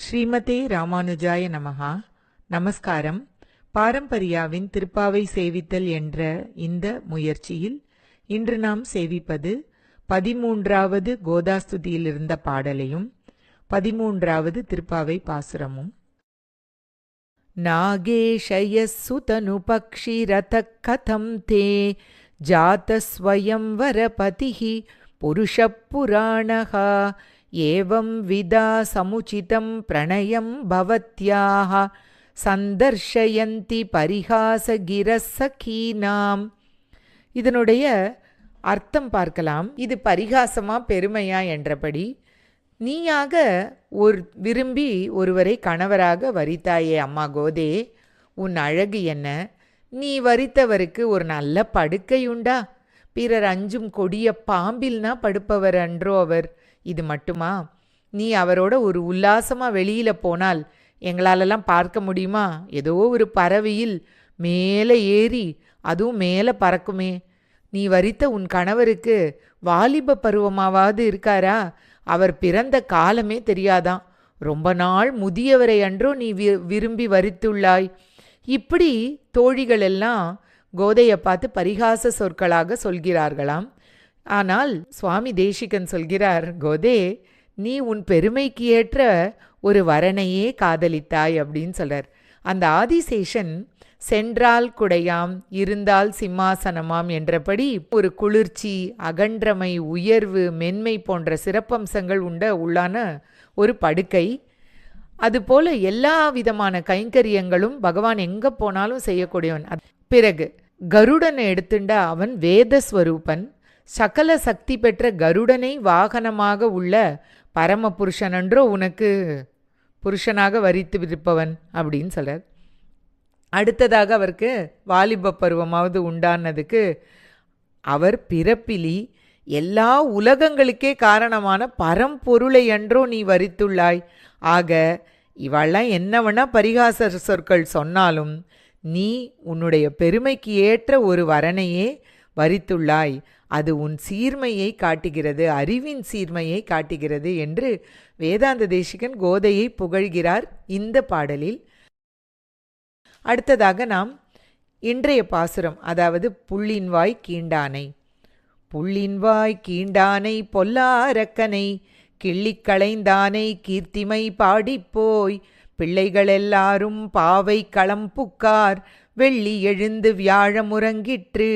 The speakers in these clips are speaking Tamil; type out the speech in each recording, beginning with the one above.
ஸ்ரீமதே ராமானுஜாய நமஹா நமஸ்காரம் பாரம்பரியாவின் திருப்பாவை சேவித்தல் என்ற இந்த முயற்சியில் இன்று நாம் சேவிப்பது பதிமூன்றாவது கோதாஸ்துதியில் இருந்த பாடலையும் பதிமூன்றாவது திருப்பாவை பாசுரமும் नागेशयस्सुतनुपक्षिरतः कथं ते जातस्वयंवरपतिः पुरुषः पुराणः एवं विदा समुचितं प्रणयं भवत्याः சந்தர்ஷயந்தி பரிகாசகிரஸ் சகீனாம் இதனுடைய அர்த்தம் பார்க்கலாம் இது பரிகாசமா பெருமையா என்றபடி நீயாக ஒரு விரும்பி ஒருவரை கணவராக வரித்தாயே அம்மா கோதே உன் அழகு என்ன நீ வரித்தவருக்கு ஒரு நல்ல படுக்கையுண்டா பிறர் அஞ்சும் கொடிய பாம்பில்னா படுப்பவர் அன்றோ அவர் இது மட்டுமா? நீ அவரோட ஒரு உல்லாசமாக வெளியில் போனால் எங்களாலெல்லாம் பார்க்க முடியுமா? ஏதோ ஒரு பறவையில் மேலே ஏறி அதுவும் மேலே பறக்குமே. நீ வரித்த உன் கணவருக்கு வாலிப பருவமாவது இருக்காரா? அவர் பிறந்த காலமே தெரியாதாம். ரொம்ப நாள் முதியவரை அன்றோ நீ வி விரும்பி வரித்துள்ளாய். இப்படி தோழிகள் எல்லாம் கோதையை பார்த்து பரிகாச சொற்களாக சொல்கிறார்களாம். ஆனால் சுவாமி தேசிகன் சொல்கிறார் கோதே நீ உன் பெருமைக்கு ஏற்ற ஒரு வரனையே காதலித்தாய் அப்படின்னு சொல்றார். அந்த ஆதிசேஷன் சென்றால் குடையாம் இருந்தால் சிம்மாசனமாம் என்றபடி ஒரு குளிர்ச்சி அகன்றமை உயர்வு மென்மை போன்ற சிறப்பம்சங்கள் உண்ட உள்ளான ஒரு படுக்கை. அதுபோல எல்லா விதமான கைங்கரியங்களும் பகவான் எங்க போனாலும் செய்யக்கூடியவன். பிறகு கருடனை எடுத்துண்டா அவன் வேதஸ்வரூபன். சகல சக்தி பெற்ற கருடனை வாகனமாக உள்ள பரம புருஷனன்றோ உனக்கு புருஷனாக வரித்து இருப்பவன் அப்படின்னு சொல்கிறார் அடுத்ததாக அவருக்கு வாலிப பருவமாவது உண்டானதுக்கு அவர் பிறப்பிலி எல்லா உலகங்களுக்கே காரணமான பரம்பொருளை என்றோ நீ வரித்துள்ளாய். ஆக இவெல்லாம் என்னவனா பரிகாச சொற்கள் சொன்னாலும் நீ உன்னுடைய பெருமைக்கு ஏற்ற ஒரு வரனையே வரித்துள்ளாய். அது உன் சீர்மையை காட்டுகிறது அறிவின் சீர்மையை காட்டுகிறது என்று வேதாந்த தேசிகன் கோதையை புகழ்கிறார் இந்த பாடலில். அடுத்ததாக நாம் இன்றைய பாசுரம் அதாவது புள்ளின்வாய் கீண்டானை. புள்ளின்வாய் கீண்டானை பொல்லாரக்கனை கிள்ளிக்களைந்தானை கீர்த்திமை பாடிப்போய் பிள்ளைகளெல்லாரும் பாவை களம் புக்கார் வெள்ளி எழுந்து வியாழமுறங்கிற்று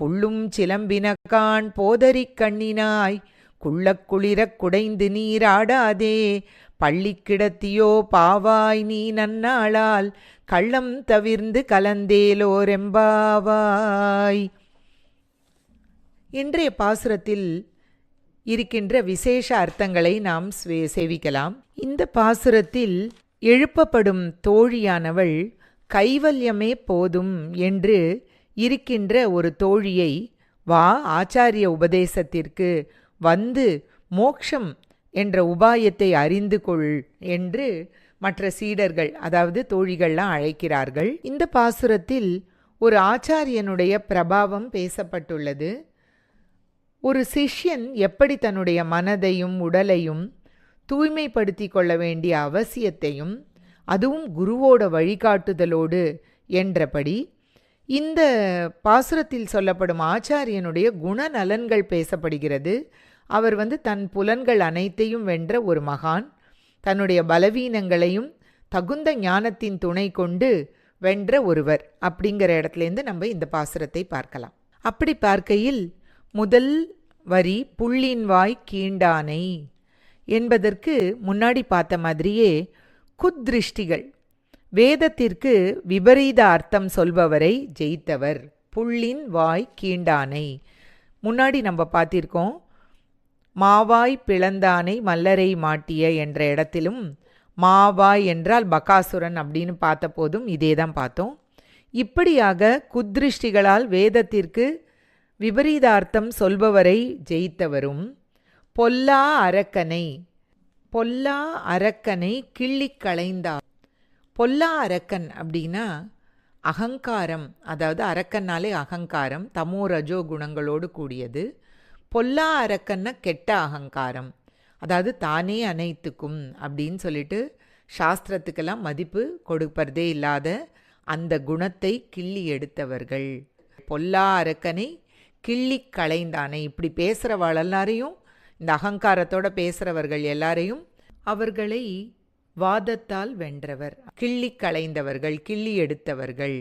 புள்ளும் சிலம்பினக்கான் போதரிக் கண்ணினாய். குள்ளக்குளிரக் குடைந்து நீராடாதே பள்ளி கிடத்தியோ பாவாய் நீ நன்னாளால். கள்ளம் தவிர்ந்து கலந்தேலோரெம்பாவாய். இன்றைய பாசுரத்தில் இருக்கின்ற விசேஷ அர்த்தங்களை நாம் சேவிக்கலாம். இந்த பாசுரத்தில் எழுப்பப்படும் தோழியானவள் கைவல்யமே போதும் என்று இருக்கின்ற ஒரு தோழியை வா ஆச்சாரிய உபதேசத்திற்கு வந்து மோக்ஷம் என்ற உபாயத்தை அறிந்து கொள் என்று மற்ற சீடர்கள் அதாவது தோழிகள்லாம் அழைக்கிறார்கள். இந்த பாசுரத்தில் ஒரு ஆச்சாரியனுடைய பிரபாவம் பேசப்பட்டுள்ளது. ஒரு சிஷ்யன் எப்படி தன்னுடைய மனதையும் உடலையும் தூய்மைப்படுத்தி கொள்ள வேண்டிய அவசியத்தையும் அதுவும் குருவோட வழிகாட்டுதலோடு என்றபடி இந்த பாசுரத்தில் சொல்லப்படும் ஆச்சாரியனுடைய குணநலன்கள் பேசப்படுகிறது. அவர் வந்து தன் புலன்கள் அனைத்தையும் வென்ற ஒரு மகான். தன்னுடைய பலவீனங்களையும் தகுந்த ஞானத்தின் துணை கொண்டு வென்ற ஒருவர் அப்படிங்கிற இடத்துலேருந்து நம்ம இந்த பாசுரத்தை பார்க்கலாம். அப்படி பார்க்கையில் முதல் வரி புள்ளின் வாய் கீண்டானை என்பதற்கு முன்னாடி பார்த்த மாதிரியே குத்ருஷ்டிகள் வேதத்திற்கு விபரீத அர்த்தம் சொல்பவரை ஜெயித்தவர். புள்ளின் வாய் கீண்டானை. முன்னாடி நம்ம பார்த்திருக்கோம் மாவாய் பிளந்தானை மல்லரை மாட்டிய என்ற இடத்திலும் மாவாய் என்றால் பகாசுரன் அப்படின்னு பார்த்தபோதும் இதே தான் பார்த்தோம். இப்படியாக குத்ருஷ்டிகளால் வேதத்திற்கு விபரீதார்த்தம் சொல்பவரை ஜெயித்தவரும் பொல்லா அரக்கனை பொல்லா அரக்கனை கிள்ளிக் களைந்தார். பொல்லா அரக்கன் அப்படின்னா அகங்காரம் அதாவது அரக்கன்னாலே அகங்காரம் தமோ ரஜோ குணங்களோடு கூடியது. பொல்லா அரக்கன்னா கெட்ட அகங்காரம் அதாவது தானே அனைத்துக்கும் அப்படின்னு சொல்லிட்டு சாஸ்திரத்துக்கெல்லாம் மதிப்பு கொடுப்பதே இல்லாத அந்த குணத்தை கிள்ளி எடுத்தவர்கள். பொல்லா அரக்கனை கிள்ளி களைந்தானே இப்படி பேசுகிறவள் எல்லாரையும் இந்த அகங்காரத்தோட பேசுகிறவர்கள் எல்லாரையும் அவர்களை வாதத்தால் வென்றவர். கிள்ளி களைந்தவர்கள் கிள்ளி எடுத்தவர்கள்.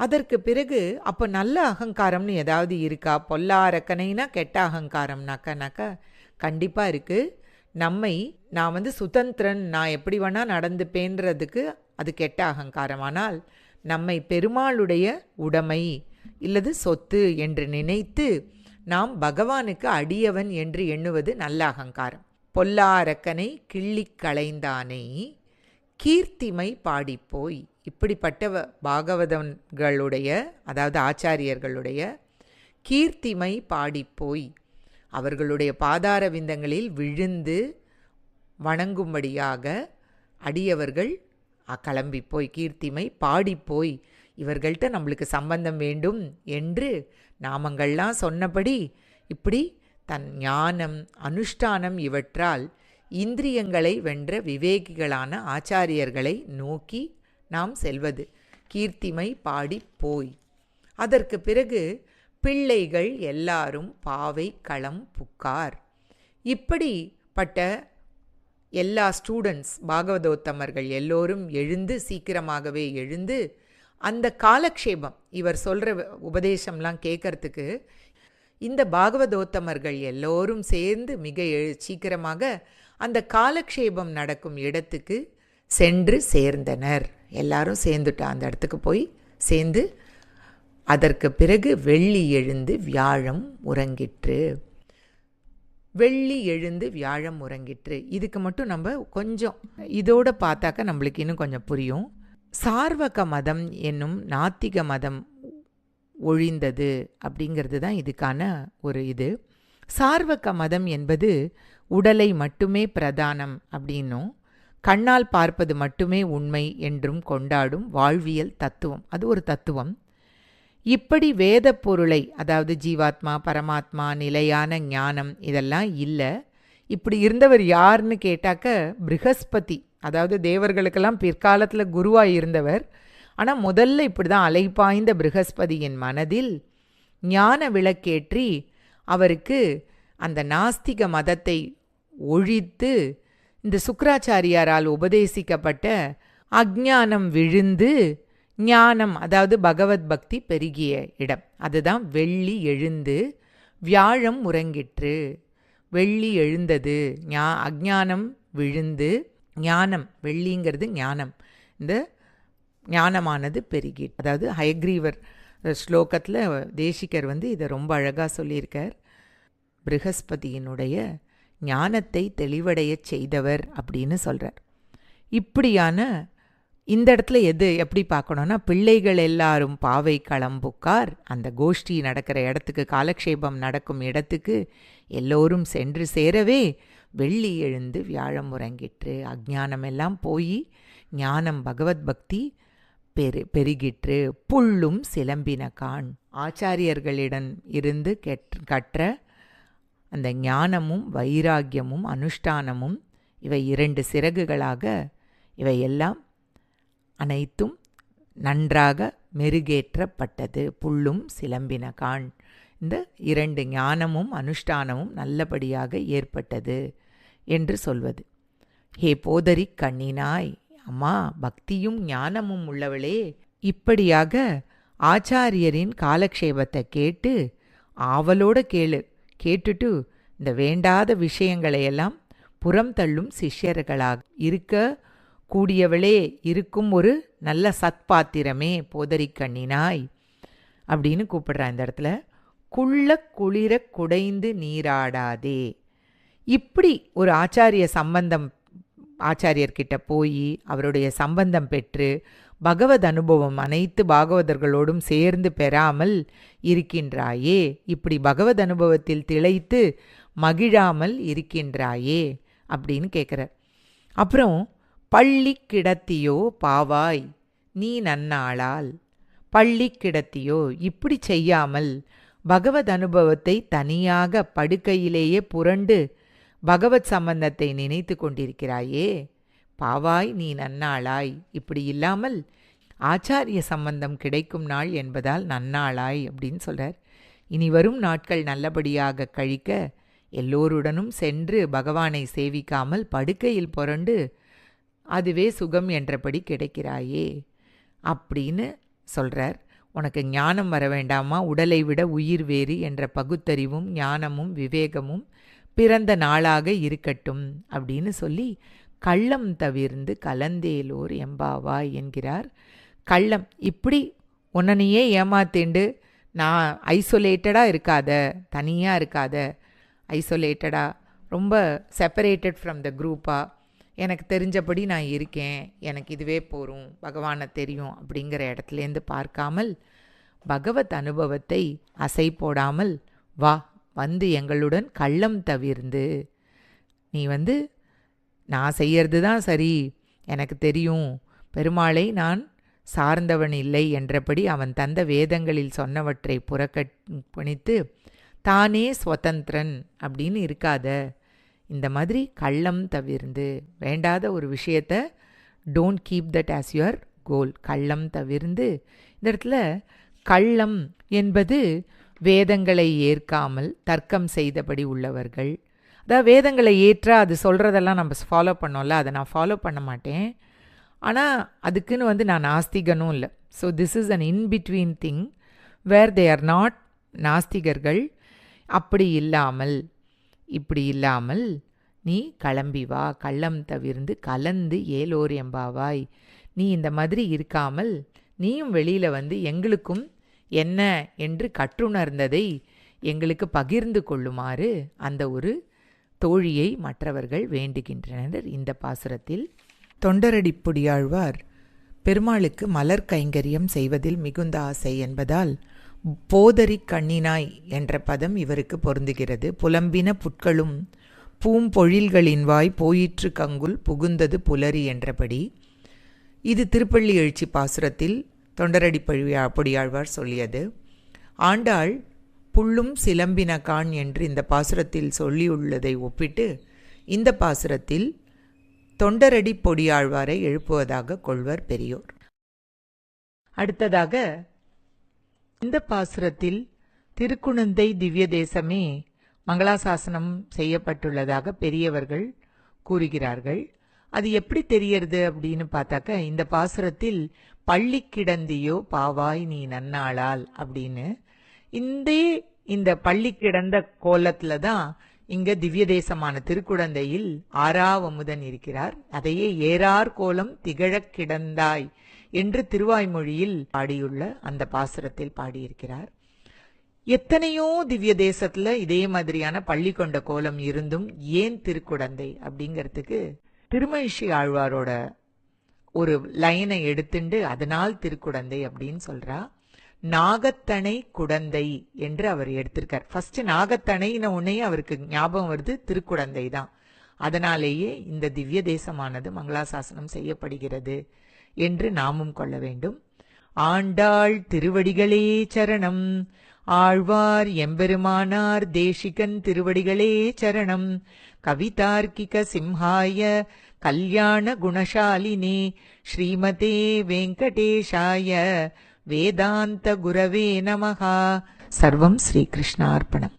அதற்கு பிறகு அப்போ நல்ல அகங்காரம்னு ஏதாவது இருக்கா? பொல்லா அரக்கனைனா கெட்ட அகங்காரம்னாக்கனாக்கா கண்டிப்பாக இருக்குது நம்மை நான் வந்து சுதந்திரன் நான் எப்படி வேணால் நடந்துப்பேன்றதுக்கு அது கெட்ட அகங்காரம். ஆனால் நம்மை பெருமாளுடைய உடைமை இல்லது சொத்து என்று நினைத்து நாம் பகவானுக்கு அடியவன் என்று எண்ணுவது நல்ல அகங்காரம். பொல்லா அரக்கனை கிள்ளிக் களைந்தானை கீர்த்திமை பாடிப்போய். இப்படிப்பட்ட பாகவதன்களுடைய அதாவது ஆச்சாரியர்களுடைய கீர்த்திமை பாடிப்போய். அவர்களுடைய பாதார விந்தங்களில் விழுந்து வணங்கும்படியாக அடியவர்கள் கிளம்பி போய் கீர்த்திமை பாடிப்போய். இவர்கள்ட்ட நம்மளுக்கு சம்பந்தம் வேண்டும் என்று நாமங்கள்லாம் சொன்னபடி இப்படி தன் ஞானம் அனுஷ்டானம் இவற்றால் இந்திரியங்களை வென்ற விவேகிகளான ஆச்சாரியர்களை நோக்கி நாம் செல்வது. கீர்த்திமை பாடி போய். அதற்கு பிறகு பிள்ளைகள் எல்லாரும் பாவை களம் புக்கார். இப்படிப்பட்ட எல்லா ஸ்டூடெண்ட்ஸ் பாகவதோத்தமர்கள் எல்லோரும் எழுந்து சீக்கிரமாகவே எழுந்து அந்த காலக்ஷேபம் இவர் சொல்கிற உபதேசம்லாம் கேட்கறதுக்கு இந்த பாகவதோத்தமர்கள் எல்லோரும் சேர்ந்து மிக சீக்கிரமாக அந்த காலக்ஷேபம் நடக்கும் இடத்துக்கு சென்று சேர்ந்தனர். எல்லாரும் சேர்ந்துட்டா அந்த இடத்துக்கு போய் சேர்ந்து அதற்கு பிறகு வெள்ளி எழுந்து வியாழம் உறங்கிற்று. வெள்ளி எழுந்து வியாழம் உறங்கிற்று. இதுக்கு மட்டும் நம்ம கொஞ்சம் இதோட பார்த்தாக்க நம்மளுக்கு இன்னும் கொஞ்சம் புரியும். சார்வக மதம் என்னும் நாத்திக மதம் ஒழிந்தது அப்படிங்கிறது தான் இதுக்கான ஒரு இது. சார்வக்க மதம் என்பது உடலை மட்டுமே பிரதானம் அப்படின்னும் கண்ணால் பார்ப்பது மட்டுமே உண்மை என்றும் கொண்டாடும் வாழ்வியல் தத்துவம். அது ஒரு தத்துவம். இப்படி வேத பொருளை அதாவது ஜீவாத்மா பரமாத்மா நிலையான ஞானம் இதெல்லாம் இல்லை. இப்படி இருந்தவர் யாருன்னு கேட்டாக்க ப்ரிகஸ்பதி அதாவது தேவர்களுக்கெல்லாம் பிற்காலத்தில் குருவாக இருந்தவர் ஆனால் முதல்ல இப்படி தான் அலைப்பாய்ந்த பிருகஸ்பதியின் மனதில் ஞான விளக்கேற்றி அவருக்கு அந்த நாஸ்திக மதத்தை ஒழித்து இந்த சுக்கராச்சாரியாரால் உபதேசிக்கப்பட்ட அஜானம் விழுந்து ஞானம் அதாவது பகவத் பக்தி பெருகிய இடம். அதுதான் வெள்ளி எழுந்து வியாழம் உறங்கிற்று. வெள்ளி எழுந்தது ஞா அஜானம் விழுந்து ஞானம் வெள்ளிங்கிறது ஞானம். இந்த ஞானமானது பெருகி அதாவது ஹயக்ரீவர் ஸ்லோகத்தில் தேசிகர் வந்து இதை ரொம்ப அழகாக சொல்லியிருக்கார். ப்ரிகஸ்பதியினுடைய ஞானத்தை தெளிவடையச் செய்தவர் அப்படின்னு சொல்கிறார் இப்படியான இந்த இடத்துல எது எப்படி பார்க்கணுன்னா பிள்ளைகள் எல்லாரும் பாவை களம்புக்கார் அந்த கோஷ்டி நடக்கிற இடத்துக்கு காலக்ஷேபம் நடக்கும் இடத்துக்கு எல்லோரும் சென்று சேரவே வெள்ளி எழுந்து வியாழம் உறங்கிற்று அஜ்ஞானம் எல்லாம் போய் ஞானம் பகவத் பக்தி பெரு பெருகிற்று புல்லும் சிலம்பின கான். ஆச்சாரியர்களிடம் இருந்து கெட் கற்ற அந்த ஞானமும் வைராக்கியமும் அனுஷ்டானமும் இவை இரண்டு சிறகுகளாக இவையெல்லாம் அனைத்தும் நன்றாக மெருகேற்றப்பட்டது. புல்லும் சிலம்பின கான். இந்த இரண்டு ஞானமும் அனுஷ்டானமும் நல்லபடியாக ஏற்பட்டது என்று சொல்வது. ஹே போதரிக் கண்ணினாய் அம்மா பக்தியும் ஞானமும் உள்ளவளே. இப்படியாக ஆச்சாரியரின் காலக்ஷேபத்தை கேட்டு ஆவலோட கேளு. கேட்டுட்டு இந்த வேண்டாத விஷயங்களையெல்லாம் புறம் தள்ளும் சிஷ்யர்களாக இருக்க கூடியவளே இருக்கும் ஒரு நல்ல சத்பாத்திரமே போதரிக்கண்ணினாய் அப்படின்னு கூப்பிடுறா இந்த இடத்துல. குள்ள குளிர குடைந்து நீராடாதே. இப்படி ஒரு ஆச்சாரிய சம்பந்தம் ஆச்சாரியர்கிட்ட போய் அவருடைய சம்பந்தம் பெற்று பகவத் அனுபவம் அனைத்து பாகவதர்களோடும் சேர்ந்து பெறாமல் இருக்கின்றாயே. இப்படி பகவத் அனுபவத்தில் திளைத்து மகிழாமல் இருக்கின்றாயே அப்படின்னு கேட்குறார் அப்புறம் பள்ளி கிடத்தியோ பாவாய் நீ நன்னாளால். பள்ளி கிடத்தியோ இப்படி செய்யாமல் பகவத் அனுபவத்தை தனியாக படுக்கையிலேயே புரண்டு பகவத் சம்பந்தத்தை நினைத்து கொண்டிருக்கிறாயே. பாவாய் நீ நன்னாளாய். இப்படி இல்லாமல் ஆச்சாரிய சம்பந்தம் கிடைக்கும் நாள் என்பதால் நன்னாளாய் அப்படின்னு சொல்கிறார் இனி வரும் நாட்கள் நல்லபடியாக கழிக்க எல்லோருடனும் சென்று பகவானை சேவிக்காமல் படுக்கையில் புரண்டு அதுவே சுகம் என்றபடி கிடைக்கிறாயே அப்படின்னு சொல்கிறார் உனக்கு ஞானம் வர வேண்டாமா? உடலை விட உயிர் வேறு என்ற பகுத்தறிவும் ஞானமும் விவேகமும் பிறந்த நாளாக இருக்கட்டும் அப்படின்னு சொல்லி கள்ளம் தவிர்ந்து கலந்தேலோர் எம்பாவா என்கிறார். கள்ளம் இப்படி உன்னனையே ஏமாத்தேண்டு நான் ஐசோலேட்டடாக இருக்காத தனியாக இருக்காத ஐசோலேட்டடாக ரொம்ப செப்பரேட்டட் ஃப்ரம் த குரூப்பாக எனக்கு தெரிஞ்சபடி நான் இருக்கேன் எனக்கு இதுவே போகும் பகவானை தெரியும் அப்படிங்கிற இடத்துலேருந்து பார்க்காமல் பகவத் அனுபவத்தை அசை போடாமல் வா வந்து எங்களுடன் கள்ளம் தவிர்ந்து நீ வந்து நான் செய்யறது தான் சரி. எனக்கு தெரியும். பெருமாளை நான் சார்ந்தவன் இல்லை என்றபடி அவன் தந்த வேதங்களில் சொன்னவற்றை புறக்கணித்து தானே ஸ்வதந்திரன் அப்படின்னு இருக்காத. இந்த மாதிரி கள்ளம் தவிர்ந்து வேண்டாத ஒரு விஷயத்த don't keep that as your goal கள்ளம் தவிர்ந்து இந்த இடத்துல கள்ளம் என்பது வேதங்களை ஏற்காமல் தர்க்கம் செய்தபடி உள்ளவர்கள். அதாவது வேதங்களை ஏற்றால் அது சொல்கிறதெல்லாம் நம்ம ஃபாலோ பண்ணோம்ல அதை நான் ஃபாலோ பண்ண மாட்டேன். ஆனால் அதுக்குன்னு வந்து நான் நாஸ்திகனும் இல்லை. So this is an in between thing where they are not நாஸ்திகர்கள். அப்படி இல்லாமல் இப்படி இல்லாமல் நீ கிளம்பி வா கள்ளம் தவிர்ந்து கலந்து ஏலோர் எம்பாவாய். நீ இந்த மாதிரி இருக்காமல் நீயும் வெளியில் வந்து எங்களுக்கும் என்ன என்று கற்றுணர்ந்ததை எங்களுக்கு பகிர்ந்து கொள்ளுமாறு அந்த ஒரு தோழியை மற்றவர்கள் வேண்டுகின்றனர். இந்த பாசுரத்தில் தொண்டரடிப்புடியாழ்வார் பெருமாளுக்கு மலர் கைங்கரியம் செய்வதில் மிகுந்த ஆசை என்பதால் போதரி கண்ணினாய் என்ற பதம் இவருக்கு பொருந்துகிறது. புலம்பின புட்களும் பூம்பொழில்களின் வாய் போயிற்று கங்குல் புகுந்தது புலரி என்றபடி இது திருப்பள்ளி எழுச்சி பாசுரத்தில் தொண்டரடி பழியா பொடியாழ்வார் சொல்லியது. ஆண்டாள் புல்லும் சிலம்பின கான் என்று இந்த பாசுரத்தில் சொல்லியுள்ளதை ஒப்பிட்டு இந்த பாசுரத்தில் தொண்டரடி பொடியாழ்வாரை எழுப்புவதாக கொள்வர் பெரியோர். அடுத்ததாக இந்த பாசுரத்தில் திருக்குணந்தை திவ்ய தேசமே மங்களாசாசனம் செய்யப்பட்டுள்ளதாக பெரியவர்கள் கூறுகிறார்கள். அது எப்படி தெரியறது அப்படின்னு பார்த்தாக்க இந்த பாசுரத்தில் பள்ளி கிடந்தியோ பாவாய் நீ நன்னாளால் அப்படின்னு. இந்த இந்த பள்ளி கிடந்த கோலத்துல தான் இங்க திவ்ய தேசமான திருக்குழந்தையில் ஆறாவமுதன் இருக்கிறார். அதையே ஏறார் கோலம் திகழக் கிடந்தாய் என்று திருவாய்மொழியில் பாடியுள்ள அந்த பாசுரத்தில் பாடியிருக்கிறார். எத்தனையோ திவ்ய தேசத்துல இதே மாதிரியான பள்ளி கொண்ட கோலம் இருந்தும் ஏன் திருக்குடந்தை அப்படிங்கிறதுக்கு திருமழிஷி ஆழ்வாரோட ஒரு லைனை எடுத்துண்டு அதனால் திருக்குடந்தை அப்படின்னு சொல்றா. நாகத்தனை குடந்தை என்று அவர் எடுத்திருக்கார். ஃபர்ஸ்ட் நாகத்தனைன உடனே அவருக்கு ஞாபகம் வருது திருக்குடந்தை தான். அதனாலேயே இந்த திவ்ய தேசமானது மங்களாசாசனம் செய்யப்படுகிறது என்று நாமும் கொள்ள வேண்டும். ஆண்டாள் திருவடிகளே சரணம் ஆழ்வார் எம்பெருமானார் தேசிகன் திருவடிகளே சரணம் கவிதார்க்கிக சிம்ஹாய கல்யாண குணசாலினே ஸ்ரீமதே வெங்கடேஷாய வேதாந்த குரவே நமகா சர்வம் ஸ்ரீகிருஷ்ணார்ப்பணம்